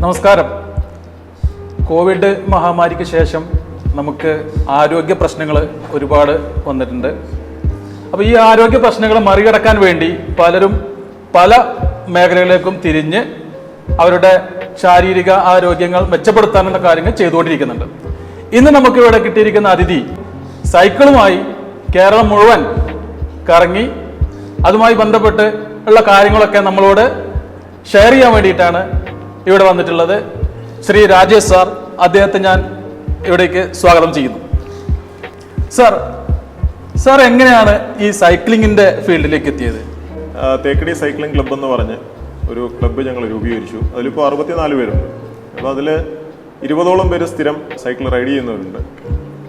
നമസ്കാരം. കോവിഡ് മഹാമാരിക്ക് ശേഷം നമുക്ക് ആരോഗ്യ പ്രശ്നങ്ങൾ ഒരുപാട് വന്നിട്ടുണ്ട്. അപ്പോൾ ഈ ആരോഗ്യ പ്രശ്നങ്ങൾ മറികടക്കാൻ വേണ്ടി പലരും പല മേഖലകളിലേക്കും തിരിഞ്ഞ് അവരുടെ ശാരീരിക ആരോഗ്യങ്ങൾ മെച്ചപ്പെടുത്താനുള്ള കാര്യങ്ങൾ ചെയ്തുകൊണ്ടിരിക്കുന്നുണ്ട്. ഇന്ന് നമുക്ക് ഇവിടെ കിട്ടിയിരിക്കുന്ന അതിഥി സൈക്കിളുമായി കേരളം മുഴുവൻ കറങ്ങി അതുമായി ബന്ധപ്പെട്ട് ഉള്ള കാര്യങ്ങളൊക്കെ നമ്മളോട് ഷെയർ ചെയ്യാൻ വേണ്ടിയിട്ടാണ് ഇവിടെ വന്നിട്ടുള്ളത് ശ്രീ രാജേഷ് സാർ. അദ്ദേഹത്തെ ഞാൻ ഇവിടേക്ക് സ്വാഗതം ചെയ്യുന്നു. സാർ സാർ എങ്ങനെയാണ് ഈ സൈക്ലിങ്ങിന്റെ ഫീൽഡിലേക്ക് എത്തിയത്? തേക്കടി സൈക്ലിംഗ് ക്ലബ്ബ് എന്ന് പറഞ്ഞ് ഒരു ക്ലബ്ബ് ഞങ്ങൾ രൂപീകരിച്ചു. അതിലിപ്പോൾ അറുപത്തിനാല് പേരുണ്ട്. അപ്പോൾ അതിൽ ഇരുപതോളം പേര് സ്ഥിരം സൈക്കിൾ റൈഡ് ചെയ്യുന്നവരുണ്ട്.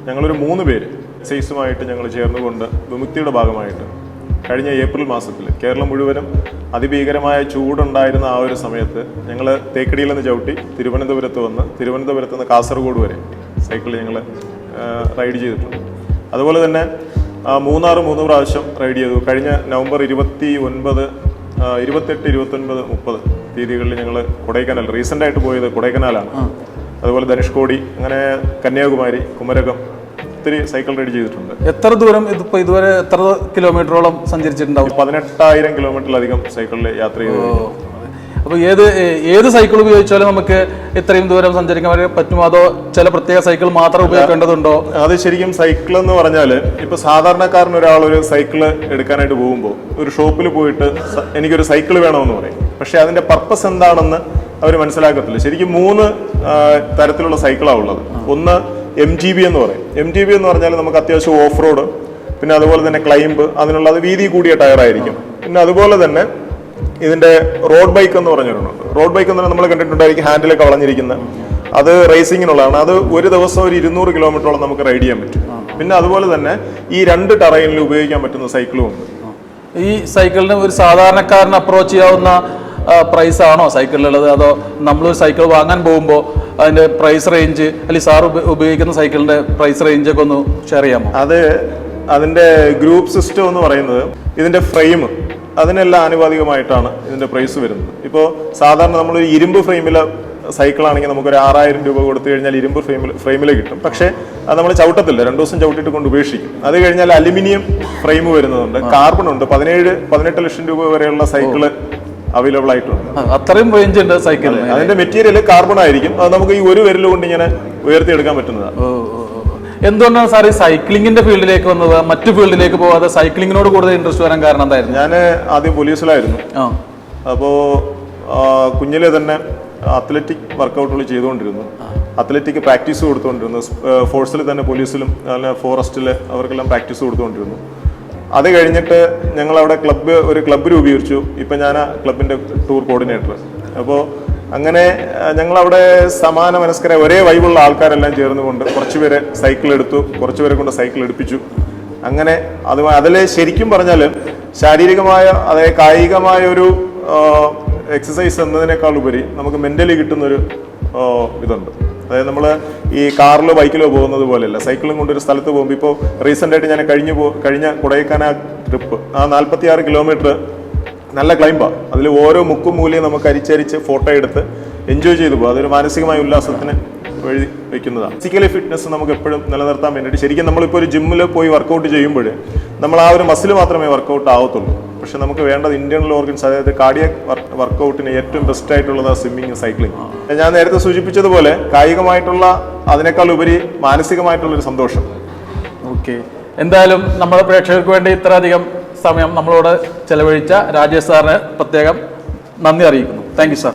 ഞങ്ങളൊരു മൂന്ന് പേര്. സൈസുമായിട്ട് ഞങ്ങൾ ചേർന്നുകൊണ്ട് വിമുക്തിയുടെ ഭാഗമായിട്ട്. കഴിഞ്ഞ ഏപ്രിൽ മാസത്തിൽ കേരളം മുഴുവനും അതിഭീകരമായ ചൂടുണ്ടായിരുന്ന ആ ഒരു സമയത്ത് ഞങ്ങൾ തേക്കടിയിൽ നിന്ന് ചവിട്ടി തിരുവനന്തപുരത്ത് വന്ന് തിരുവനന്തപുരത്ത് നിന്ന് കാസർഗോഡ് വരെ സൈക്കിളിൽ ഞങ്ങൾ റൈഡ് ചെയ്തിട്ടുണ്ട്. അതുപോലെ തന്നെ മൂന്നാറ് മൂന്ന് പ്രാവശ്യം റൈഡ് ചെയ്തു. കഴിഞ്ഞ നവംബർ ഇരുപത്തി ഒൻപത് ഇരുപത്തെട്ട് ഇരുപത്തൊൻപത് മുപ്പത് തീയതികളിൽ ഞങ്ങൾ കൊടൈക്കനാൽ റീസെന്റായിട്ട് പോയത് കൊടൈക്കനാലാണ്. അതുപോലെ ധനുഷ്കോടി അങ്ങനെ കന്യാകുമാരി കുമരകം ഒത്തിരി സൈക്കിൾ റൈഡ് ചെയ്തിട്ടുണ്ട്. എത്ര ദൂരം ഇതിപ്പോ ഇതുവരെ എത്ര കിലോമീറ്ററോളം സഞ്ചരിച്ചിട്ടുണ്ടാവും? പതിനെട്ടായിരം കിലോമീറ്ററിലധികം സൈക്കിളിൽ യാത്ര ചെയ്തു. അപ്പോൾ ഏത് ഏത് സൈക്കിൾ ഉപയോഗിച്ചാലും നമുക്ക് ഇത്രയും ദൂരം സഞ്ചരിക്കാൻ വരെ പറ്റുമോ? അതോ ചില പ്രത്യേക സൈക്കിൾ മാത്രം ഉപയോഗിക്കേണ്ടതുണ്ടോ? അത് ശരിക്കും സൈക്കിൾ എന്ന് പറഞ്ഞാൽ ഇപ്പൊ സാധാരണക്കാരൻ ഒരാൾ ഒരു സൈക്കിൾ എടുക്കാനായിട്ട് പോകുമ്പോൾ ഒരു ഷോപ്പിൽ പോയിട്ട് എനിക്കൊരു സൈക്കിൾ വേണമെന്ന് പറയും. പക്ഷേ അതിന്റെ പർപ്പസ് എന്താണെന്ന് അവർ മനസ്സിലാക്കത്തില്ല. ശരിക്കും മൂന്ന് തരത്തിലുള്ള സൈക്കിളാണ് ഉള്ളത്. ഒന്ന് എം ജി ബി എന്ന് പറയും. എം ജി ബി എന്ന് പറഞ്ഞാൽ നമുക്ക് അത്യാവശ്യം ഓഫ് റോഡ് പിന്നെ അതുപോലെ തന്നെ ക്ലൈംബ് അതിനുള്ള അത് വീതി കൂടിയ ടയറായിരിക്കും പിന്നെ അതുപോലെ തന്നെ ഇതിന്റെ റോഡ് ബൈക്ക് എന്ന് പറഞ്ഞിട്ടുണ്ട്. റോഡ് ബൈക്ക് എന്ന് പറഞ്ഞാൽ നമ്മൾ കണ്ടിട്ടുണ്ടായിരിക്കും ഹാൻഡിലൊക്കെ വളഞ്ഞിരിക്കുന്ന. അത് റേസിങ്ങിനുള്ളതാണ് അത് ഒരു ദിവസം ഒരു ഇരുന്നൂറ് കിലോമീറ്ററോളം നമുക്ക് റൈഡ് ചെയ്യാൻ പറ്റും. പിന്നെ അതുപോലെ തന്നെ ഈ രണ്ട് ടറൈനിൽ ഉപയോഗിക്കാൻ പറ്റുന്ന സൈക്കിളും ഉണ്ട്. ഈ സൈക്കിളിന് ഒരു സാധാരണക്കാരന് അപ്രോച്ച് ചെയ്യാവുന്ന പ്രൈസ് ആണോ സൈക്കിളിലുള്ളത് അതോ നമ്മൾ സൈക്കിൾ വാങ്ങാൻ പോകുമ്പോൾ അതിന്റെ പ്രൈസ് റേഞ്ച് അല്ലെങ്കിൽ സാർ ഉപയോഗിക്കുന്ന സൈക്കിളിന്റെ പ്രൈസ് റേഞ്ച് ഒക്കെ ഒന്ന് ഷെയർ ചെയ്യാമോ? അത് അതിന്റെ ഗ്രൂപ്പ് സിസ്റ്റം എന്ന് പറയുന്നത് ഇതിന്റെ ഫ്രെയിം അതിനെല്ലാം ആനുപാതികമായിട്ടാണ് ഇതിന്റെ പ്രൈസ് വരുന്നത്. ഇപ്പോൾ സാധാരണ നമ്മളൊരു ഇരുമ്പ് ഫ്രെയിമിലെ സൈക്കിളാണെങ്കിൽ നമുക്കൊരു ആറായിരം രൂപ കൊടുത്തു കഴിഞ്ഞാൽ ഇരുമ്പ് ഫ്രെയിമിൽ ഫ്രെയിമിൽ കിട്ടും. പക്ഷേ അത് നമ്മൾ ചവിട്ടത്തില്ല രണ്ട് ദിവസം ചവിട്ടിയിട്ട് കൊണ്ട് ഉപേക്ഷിക്കും. അത് കഴിഞ്ഞാൽ അലുമിനിയം ഫ്രെയിം വരുന്നതുണ്ട് കാർബൺ ഉണ്ട്. പതിനേഴ് പതിനെട്ട് ലക്ഷം രൂപ വരെയുള്ള സൈക്കിൾ അവൈലബിൾ ആയിട്ടുണ്ട്. അത്രയും റേഞ്ച് ഉണ്ട് സൈക്കിളിന് അതിന്റെ മെറ്റീരിയൽ കാർബൺ ആയിരിക്കും. അത് നമുക്ക് ഈ ഒരു വിരൽ കൊണ്ട് ഇങ്ങനെ ഉയർത്തിയെടുക്കാൻ പറ്റുന്നതാണ്. ഓ. എന്തുകൊണ്ടാണ് സാർ ഈ സൈക്ലിങ്ങിന്റെ ഫീൽഡിലേക്ക് വന്നത്? മറ്റു ഫീൽഡിലേക്ക് പോവാതെ സൈക്ലിങ്ങിനോട് കൂടുതൽ ഇൻട്രസ്റ്റ് വരാൻ കാരണം എന്തായിരുന്നു? ഞാൻ ആദ്യം പോലീസിലായിരുന്നു അപ്പോ അപ്പോൾ കുഞ്ഞിലെ തന്നെ അത്ലറ്റിക് വർക്കൗട്ടുകൾ ചെയ്തുകൊണ്ടിരുന്നു. Athletic practice കൊടുത്തുകൊണ്ടിരുന്നു. ഫോഴ്സിൽ തന്നെ പോലീസിലും അതുപോലെ ഫോറസ്റ്റിൽ അവർക്കെല്ലാം പ്രാക്ടീസ് കൊടുത്തുകൊണ്ടിരുന്നു. അത് കഴിഞ്ഞിട്ട് ഞങ്ങൾ അവിടെ ക്ലബ്ബ് ഒരു ക്ലബ്ബ് രൂപീകരിച്ചു. ഇപ്പം ഞാൻ ആ ടൂർ കോർഡിനേറ്റർ. അപ്പോൾ അങ്ങനെ ഞങ്ങൾ അവിടെ സമാന മനസ്കര ഒരേ വൈബുള്ള ആൾക്കാരെല്ലാം ചേർന്നുകൊണ്ട് കുറച്ചുപേരെ സൈക്കിൾ എടുത്തു കുറച്ചുപേരെ കൊണ്ട് സൈക്കിൾ എടുപ്പിച്ചു. അങ്ങനെ അത് അതിൽ ശരിക്കും പറഞ്ഞാൽ ശാരീരികമായ അതായത് കായികമായ ഒരു എക്സസൈസ് എന്നതിനേക്കാൾ ഉപരി നമുക്ക് മെന്റലി കിട്ടുന്നൊരു ഇതുണ്ട്. അതായത് നമ്മൾ ഈ കാറിലോ ബൈക്കിലോ പോകുന്നത് പോലെയല്ല. സൈക്കിളും കൊണ്ട് ഒരു സ്ഥലത്ത് പോകുമ്പോൾ ഇപ്പോൾ റീസെന്റ് ആയിട്ട് ഞാൻ കഴിഞ്ഞു പോ കഴിഞ്ഞ കൊടൈക്കനാൽ ട്രിപ്പ് ആ നാൽപ്പത്തി ആറ് കിലോമീറ്റർ നല്ല ക്ലൈംബാണ് അതിൽ ഓരോ മുക്കും മൂലയും നമുക്ക് അരിച്ചരിച്ച് ഫോട്ടോ എടുത്ത് എൻജോയ് ചെയ്തു പോകും അതൊരു മാനസികമായ ഉല്ലാസത്തിന് വഴി വയ്ക്കുന്നതാണ് ഫിസിക്കലി ഫിറ്റ്നസ് നമുക്ക് എപ്പോഴും നിലനിർത്താൻ വേണ്ടിയിട്ട് ശരിക്കും നമ്മളിപ്പോൾ ഒരു ജിമ്മിൽ പോയി വർക്കൗട്ട് ചെയ്യുമ്പോൾ നമ്മൾ ആ ഒരു മസിൽ മാത്രമേ വർക്കൗട്ട് ആവത്തുള്ളൂ. പക്ഷെ നമുക്ക് വേണ്ടത് ഇന്റേണൽ ഓർഗൻസ് അതായത് കാർഡിയക് വർക്കൗട്ടിന് ഏറ്റവും ബെസ്റ്റ് ആയിട്ടുള്ളത് സ്വിമ്മിങ് സൈക്ലിംഗ് ഞാൻ നേരത്തെ സൂചിപ്പിച്ചതുപോലെ കായികമായിട്ടുള്ള അതിനേക്കാൾ ഉപരി മാനസികമായിട്ടുള്ള ഒരു സന്തോഷം. ഓക്കെ എന്തായാലും നമ്മുടെ പ്രേക്ഷകർക്ക് വേണ്ടി ഇത്രയധികം സമയം നമ്മളോട് ചെലവഴിച്ച രാജേഷ് സാറിന് പ്രത്യേകം നന്ദി അറിയിക്കുന്നു. Thank you sir